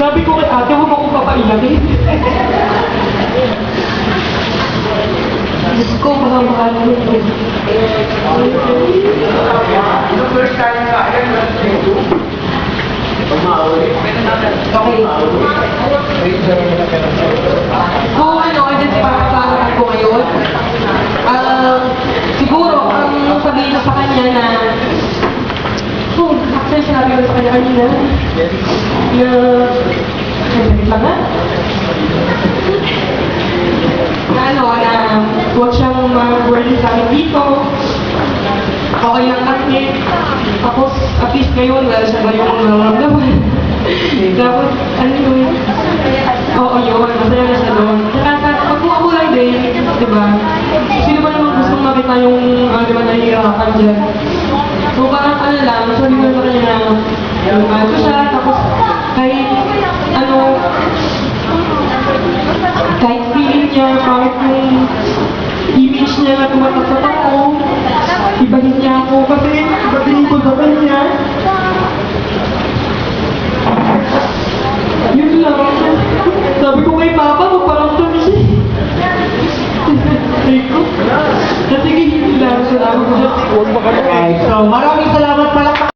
Sabi ko kay ate, huwag akong papailamin. Diyos ko, mga mahal mo. Yung first time nga, ayan, last day two. Okay. Kung ano, identify ko ngayon, ah, siguro, ang sabihin ko sa kanya na, actually sinabi ko sa kanya kanina, na, ay, lang ha? na ano, na huwag siyang mag-worry sa amin dito, okay lang kami, tapos at least ngayon, wala siya ba yung nararamdaman. Tapos, ano yun? Oo, yun. Masaya na siya doon. Saka, pag ako lang din, di ba? Sino ba naman gustong makita yung, ano naman, nahihirapan dyan? So, parang ano lang, sabi ko sa kanya na, yung mahal ko siya, tapos, kahit, ano, kahit feeling niya, kahit yung image niya na tumatakot ako, ibahin niya ako kasi ibahin ko sa kanya. Yun lang. Sabi ko kay Papa, magparamdam siya. Sabi ko, kasi hindi lang. Salamat ko. Okay, so maraming salamat pa